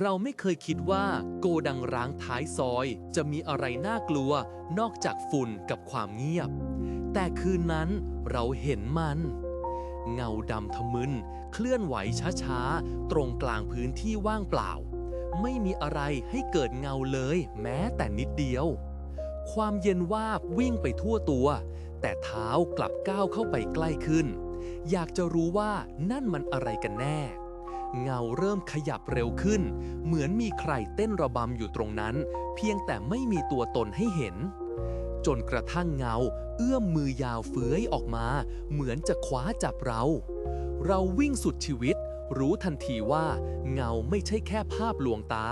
เราไม่เคยคิดว่าโกดังร้างท้ายซอย จะมีอะไรน่ากลัว นอกจากฝุ่นกับความเงียบ แต่คืนนั้นเราเห็นมัน เงาดำทะมึน เคลื่อนไหวช้าๆ ตรงกลางพื้นที่ว่างเปล่า ไม่มีอะไรให้เกิดเงาเลย แม้แต่นิดเดียว ความเย็นวาบวิ่งไปทั่วตัว แต่เท้ากลับก้าวเข้าไปใกล้ขึ้น อยากจะรู้ว่านั่นมันอะไรกันแน่ เงาเริ่มขยับเร็วขึ้น เหมือนมีใครเต้นระบำอยู่ตรงนั้น เพียงแต่ไม่มีตัวตนให้เห็น จนกระทั่งเงา เอื้อมมือยาวเฟื้อยออกมา เหมือนจะคว้าจับเรา เราวิ่งสุดชีวิต รู้ทันทีว่า เงาไม่ใช่แค่ภาพลวงตา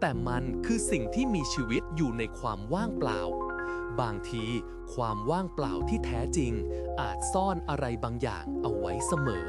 แต่มันคือสิ่งที่มีชีวิตอยู่ในความว่างเปล่าบางทีความว่างเปล่าที่แท้จริง อาจซ่อนอะไรบางอย่างเอาไว้เสมอ